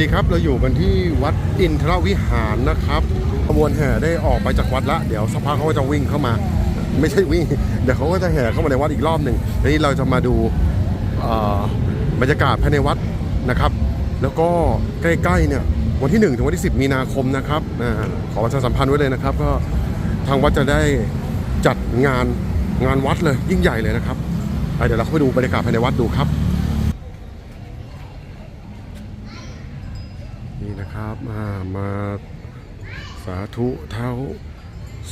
ดีครับเราอยู่กันที่วัดอินทรวิหารนะครับขบวนแห่ได้ออกไปจากวัดละเดี๋ยวสักพักเขาก็จะวิ่งเข้ามา ไม่ใช่วิ่งเดี๋ยวเขาก็จะแห่เข้ามาในวัดอีกรอบหนึ่งทีนี้เราจะมาดูบรรยากาศภายในวัดนะครับ แล้วก็ใกล้ๆเนี่ยวันที่ 1 ถึงวันที่ 10 มีนาคมนะครับอขอประชาสัมพันธ์ไว้เลยนะครับ ก็ทางวัดจะได้จัดงานงานวัดเลยยิ่งใหญ่เลยนะครับเดี๋ยวเราเข้าไปดูบรรยากาศภายในวัดดูครับ นี่นะครับ มามาสาธุเท้า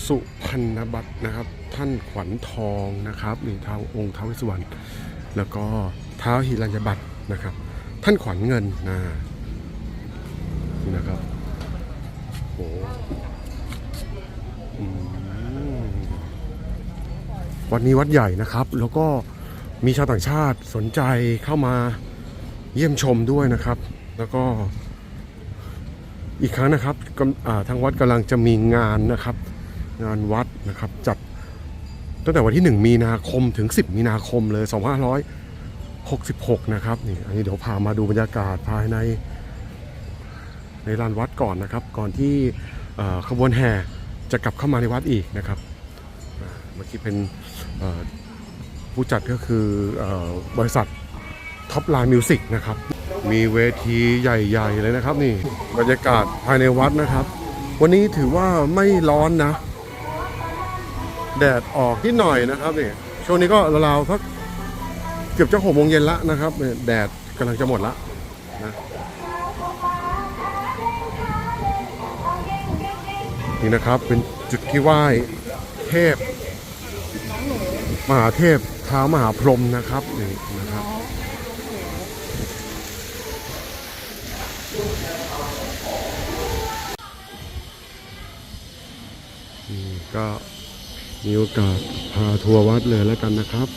สุพรรณบัตรนะครับ ท่านขวัญทองนะครับนี่เท้าองค์เท้าวิสวรรณแล้วก็เท้าหิรัญญบัตรนะครับ ท่านขวัญเงินนะนี่นะครับโอ้วัดนี้วัดใหญ่นะครับ แล้วก็มีชาวต่างชาติสนใจเข้ามาเยี่ยมชมด้วยนะครับ แล้วก็ อีกครั้งนะครับทางวัดกำลังจะมีงานนะครับ งานวัดนะครับจัดตั้งแต่วันที่ 1 มีนาคมถึง 10 มีนาคมเลย 2566 นะครับนี่อันนี้เดี๋ยวพามาดูบรรยากาศภายใน ในลานวัดก่อนนะครับ ก่อนที่ขบวนแห่จะกลับเข้ามาในวัดอีกนะครับเมื่อกี้เป็นผู้จัดก็คืออบริษัท ท็อปไลน์มิวสิกนะครับ มีเวทีใหญ่ๆเลยนะครับนี่บรรยากาศภายในวัดนะครับ วันนี้ถือว่าไม่ร้อนนะ แดดออกนิดหน่อยนะครับนี่ช่วงนี้ก็ราวๆสักเกือบจะหกโมงเย็นละนะครับแดดกำลังจะหมดละนะนี่นะครับเป็นจุดที่ไหว้เทพ มหาเทพเท้ามหาพรหมนะครับนี่นะครับ ก็มีโอกาสพาทัวร์วัดเลยแล้วกันนะครับ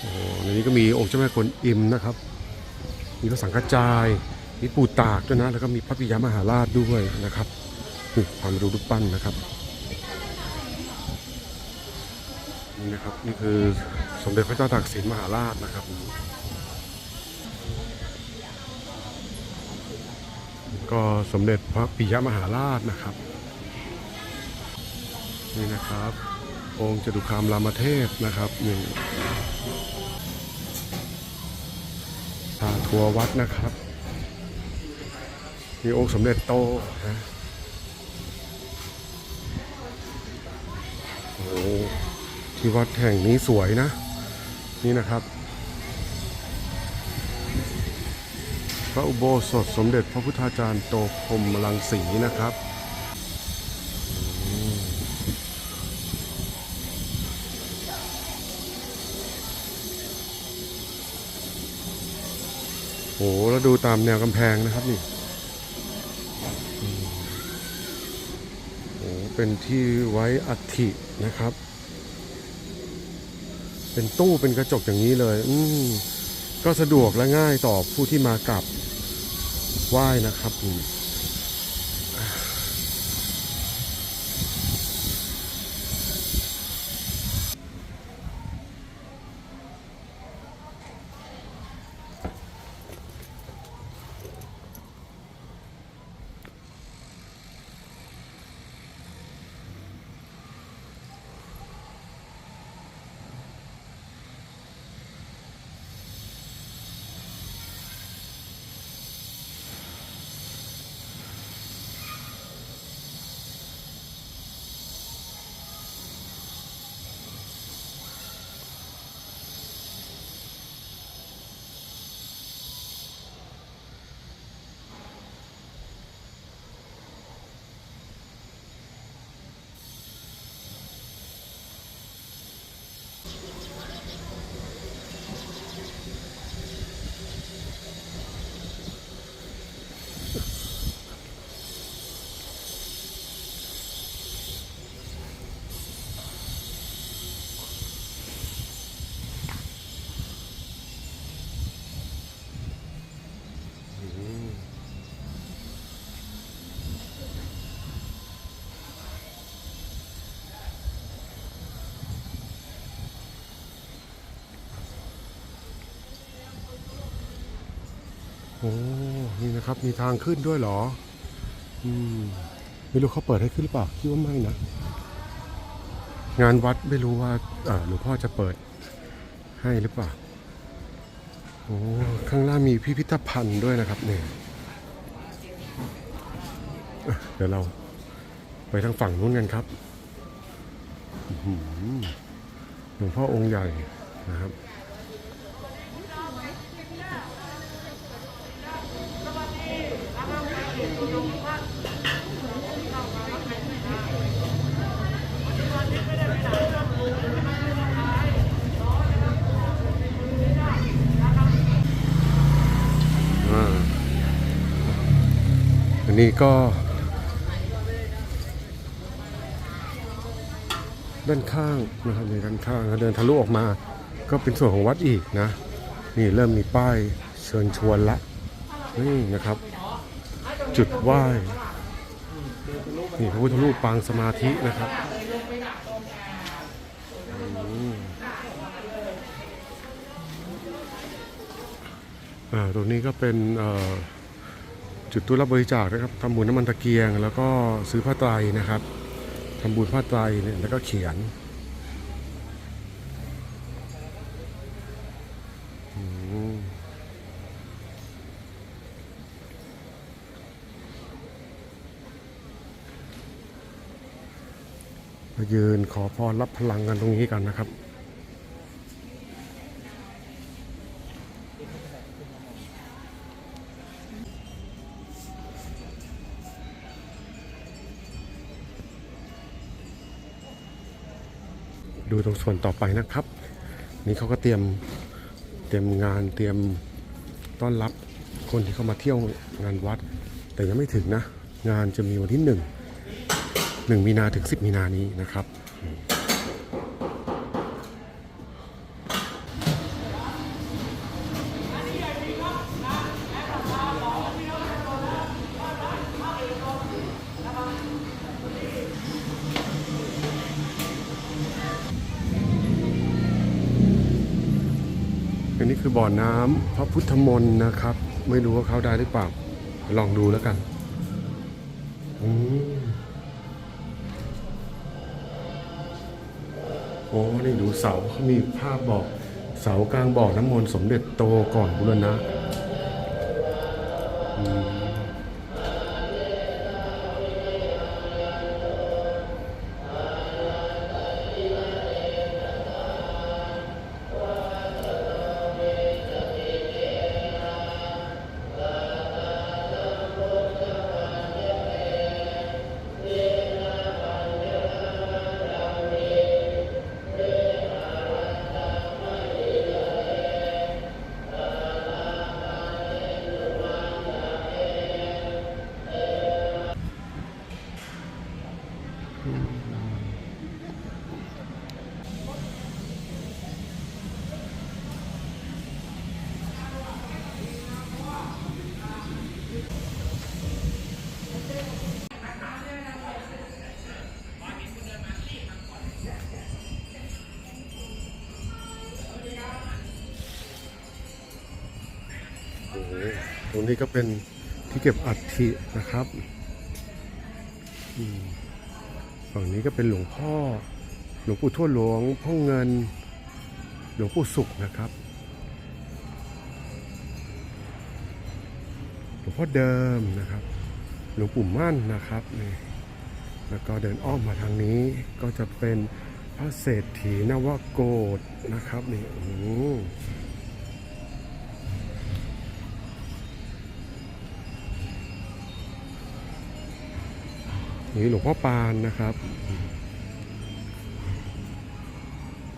โอ้ในนี้ก็มีองค์เจ้าแม่กวนอิมนะครับ มีพระสังฆจาย มีปู่ตากด้วยนะ แล้วก็มีพระปิยมหาราชด้วยนะครับนี่พามาดูรูปปั้นนะครับนี่นะครับนี่คือสมเด็จพระเจ้าตากสินมหาราชนะครับก็สมเด็จพระปิยมหาราชนะครับ นี่นะครับ องค์จตุคามรามเทพนะครับนี่พาทัวร์วัดนะครับ มีองค์สมเด็จโตนะโอ้ที่วัดแห่งนี้สวยนะ นี่นะครับ พระอุโบสถสมเด็จพระพุทธาจารย์โตพรมลังสีนะครับ โอ้โหแล้วดูตามแนวกำแพงนะครับนี่โอ้โหเป็นที่ไว้อัฐินะครับ เป็นตู้เป็นกระจกอย่างนี้เลย อืมก็สะดวกและง่ายต่อผู้ที่มากลับไหว้นะครับอืม โอ้นี่นะครับมีทางขึ้นด้วยเหรอ อืมไม่รู้เขาเปิดให้ขึ้นหรือเปล่าคิดว่าไม่นะ งานวัดไม่รู้ว่าหลวงพ่อจะเปิดให้หรือเปล่าโอ้ข้างล่างมีพิพิธภัณฑ์ด้วยนะครับเนี่ยเดี๋ยวเราไปทางฝั่งนู้นกันครับหลวงพ่อองค์ใหญ่นะครับ อ่าอั นี้ก็ ด้านข้างนะครับในด้านข้างเดินทะลุออกมา ก็เป็นส่วนของวัดอีกนะ นี่เริ่มมีป้ายเชิญชวนละนี่นะครับ จุดไหว้นี่พระพุทธรูปปางสมาธินะครับอ่าตรงนี้ก็เป็นเอ่อ จุดตู้รับบริจาคนะครับทำบุญน้ำมันตะเกียง แล้วก็ซื้อผ้าไตรนะครับทำบุญผ้าไตรเนี่ยแล้วก็เขียนมายืนขอพรรับพลังกันตรงนี้กันนะครับ ดูตรงส่วนต่อไปนะครับ นี่เขาก็เตรียมเตรียมงานเตรียมต้อนรับคนที่เข้ามาเที่ยวงานวัด แต่ยังไม่ถึงนะ งานจะมีวันที่หนึ่งหนึ่งมีนาถึงสิบมีนานี้นะครับ นนี้คือบ่อน้ำพระพุทธมนต์นะครับ ไม่รู้ว่าเขาได้หรือเปล่า ลองดูแล้วกันอืมโอ้นี่ดูเสาเขามีภาพบอกเสากลางบ่อน้ำมนต์สมเด็จโตก่อนบุรณะอืม นี้ก็เป็นที่เก็บอัฐินะครับฝั่งนี้ก็เป็นหลวงพ่อ หลวงปู่ทวดหลวงพ่อเงิน หลวงปู่สุขนะครับ หลวงพ่อเดิมนะครับ หลวงปู่มั่นนะครับนี่แล้วก็เดินอ้อมมาทางนี้ก็จะเป็นพระเศรษฐีนวโกฏนะครับนี่โอ้ นี่หลวงพ่อปานนะครับ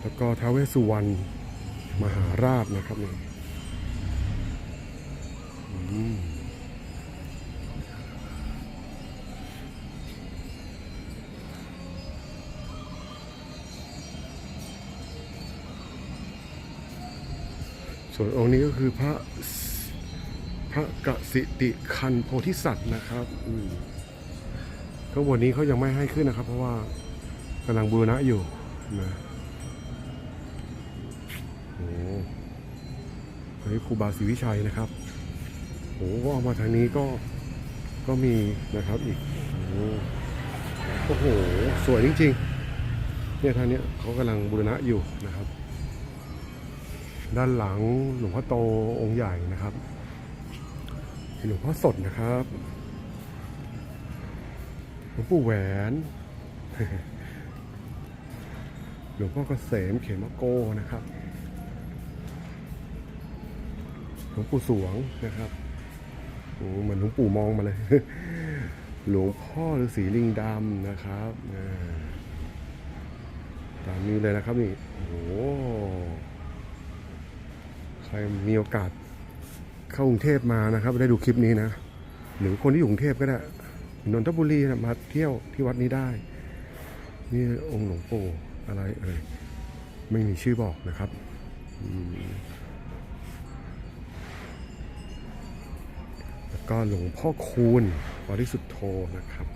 แล้วก็ท้าวเวสสุวรรณมหาราชนะครับนี่อืมส่วนองค์นี้ก็คือพระพระกสิติคันโพธิสัตว์นะครับอืม ข้างบนนี้เขายังไม่ให้ขึ้นนะครับ เพราะว่ากำลังบูรณะอยู่นะโอ้อันนี้ครูบาศรีวิชัยนะครับโอ้โหเอามาทางนี้ก็ก็มีนะครับอีกโอ้โหสวยจริงๆเนี่ยทางเนี้ยเขากำลังบูรณะอยู่นะครับ ด้านหลังหลวงพ่อโตองค์ใหญ่นะครับหลวงพ่อสดนะครับ หลวงปู่แหวน หลวงพ่อเกษมเขมโกนะครับ หลวงปู่สวงนะครับโอ้เหมือนหลวงปู่มองมาเลย หลวงพ่อฤาษีลิงดำนะครับอ่ตามนี้เลยนะครับนี่โอ้โหใครมีโอกาสเข้ากรุงเทพมานะครับ ได้ดูคลิปนี้นะ หรือคนที่อยู่กรุงเทพก็ได้ นนทบุรีนะมาเที่ยวที่วัดนี้ได้ นี่องค์หลวงปู่อะไรเอ่ยไม่มีชื่อบอกนะครับแล้วก็หลวงพ่อคูณบริสุทธโธนะครับ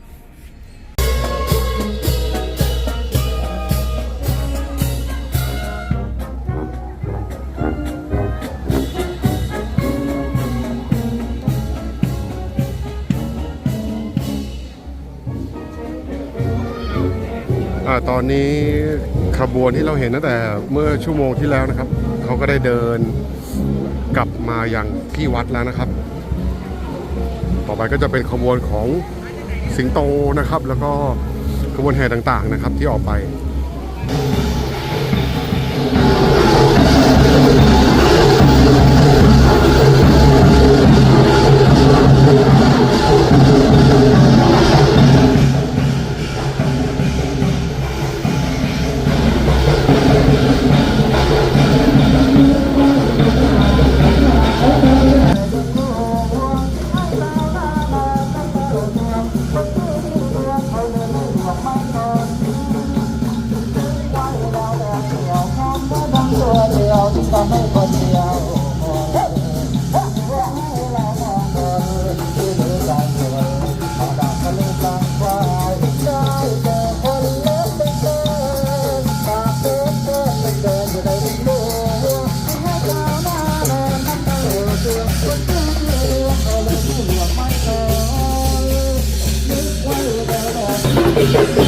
ตอนนี้ขบวนที่เราเห็นตั้งแต่เมื่อชั่วโมงที่แล้วนะครับ เขาก็ได้เดินกลับมาอย่างที่วัดแล้วนะครับ ต่อไปก็จะเป็นขบวนของสิงโตนะครับ แล้วก็ขบวนแห่ต่างๆนะครับที่ออกไป แต่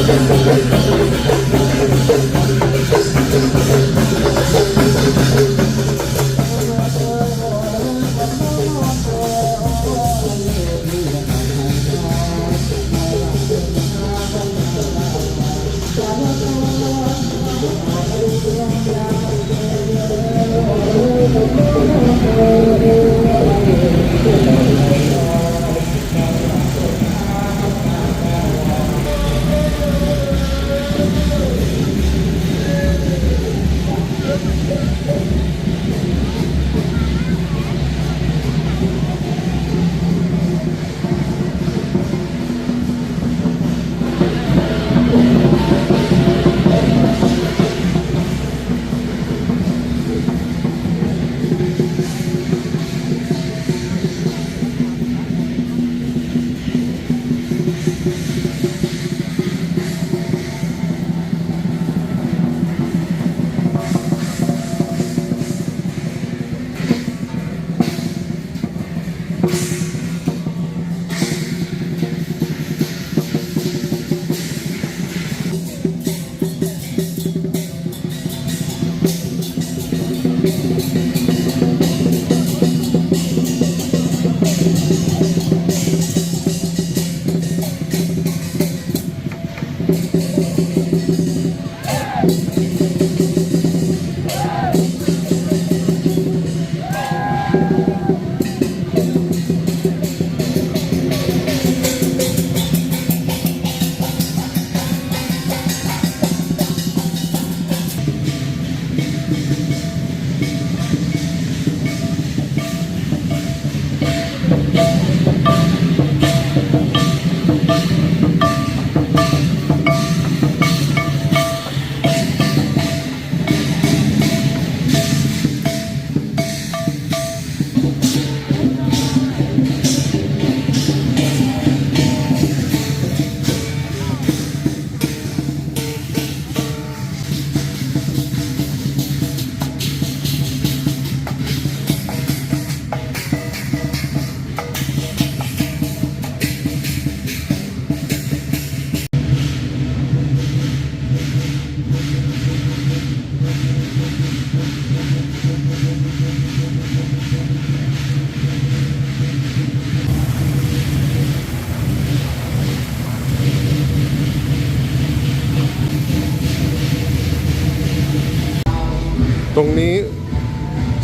ตรงนี้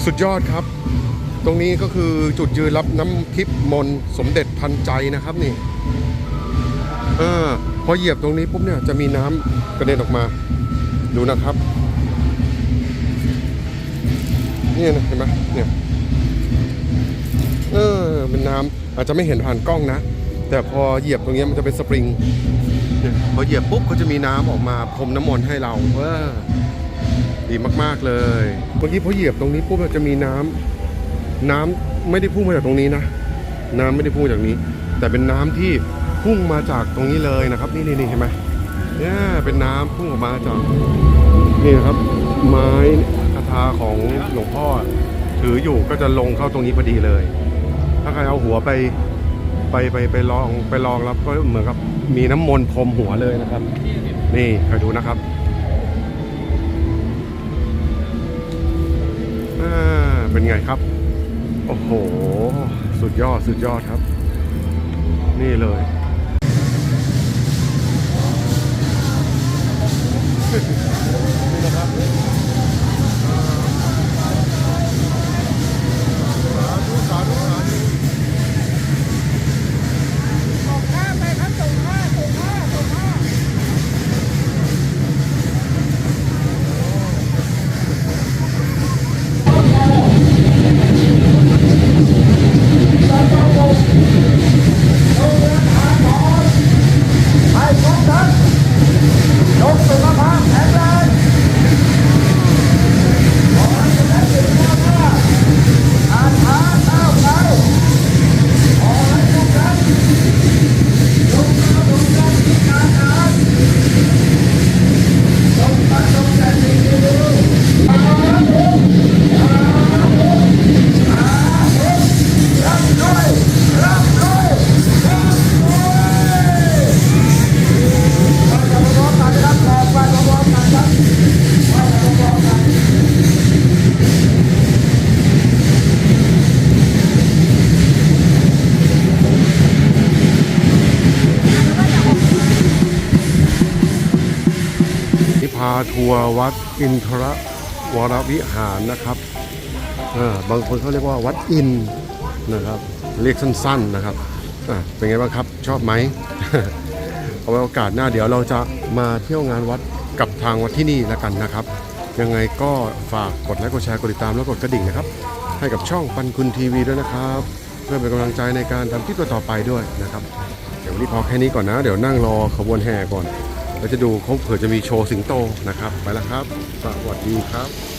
สุดยอดครับ ตรงนี้ก็คือจุดยืนรับน้ำทิพมนสมเด็จทันใจนะครับนี่เออพอเหยียบตรงนี้ปุ๊บเนี่ยจะมีน้ำกระเด็นออกมา ดูนะครับนี่นะเห็นไหมเนี่ยเออเป็นน้ำอาจจะไม่เห็นผ่านกล้องนะ แต่พอเหยียบตรงนี้มันจะเป็นสปริงพอเหยียบปุ๊บก็จะมีน้ำออกมาพรมน้ำมนต์ให้เราเออ ดีมากๆเลย เมื่อกี้พอเหยียบตรงนี้ปุ๊บจะมีน้ำน้ำไม่ได้พุ่งมาจากตรงนี้นะ น้ำไม่ได้พุ่งจากนี้ แต่เป็นน้ำที่พุ่งมาจากตรงนี้เลยนะครับ นี่นี่นี่เห็นไหมเนี่ยเป็นน้ำพุ่งออกมาจากนี่นะครับ ไม้คาถาของหลวงพ่อ ถืออยู่ก็จะลงเข้าตรงนี้พอดีเลย ถ้าใครเอาหัวไปไปไปไปลองไปลองแล้วก็เหมือนกับมีน้ำมนต์พรมหัวเลยนะครับ นี่คอยดูนะครับ เป็นไงครับ โอ้โห สุดยอดสุดยอดครับ นี่เลย อินทรวรวิหารนะครับบางคนเขาเรียกว่าวัดอินนะครับเรียกสั้นๆนะครับเป็นไงบ้างครับชอบไหมเอาไว้โอกาสหน้าเดี๋ยวเราจะมาเที่ยวงานวัดกับทางวัดที่นี่แล้วกันนะครับ ยังไงก็ฝากกดไลค์กดแชร์กดติดตามแล้วกดกระดิ่งนะครับ ให้กับช่องปันคุณทีวีด้วยนะครับ เพื่อเป็นกำลังใจในการทำคลิปต่อไปด้วยนะครับ เดี๋ยววันนี้พอแค่นี้ก่อนนะ เดี๋ยวนั่งรอขบวนแห่ก่อน แล้วจะดูเขาเผื่อจะมีโชว์สิงโตนะครับ ไปแล้วครับ สวัสดีครับ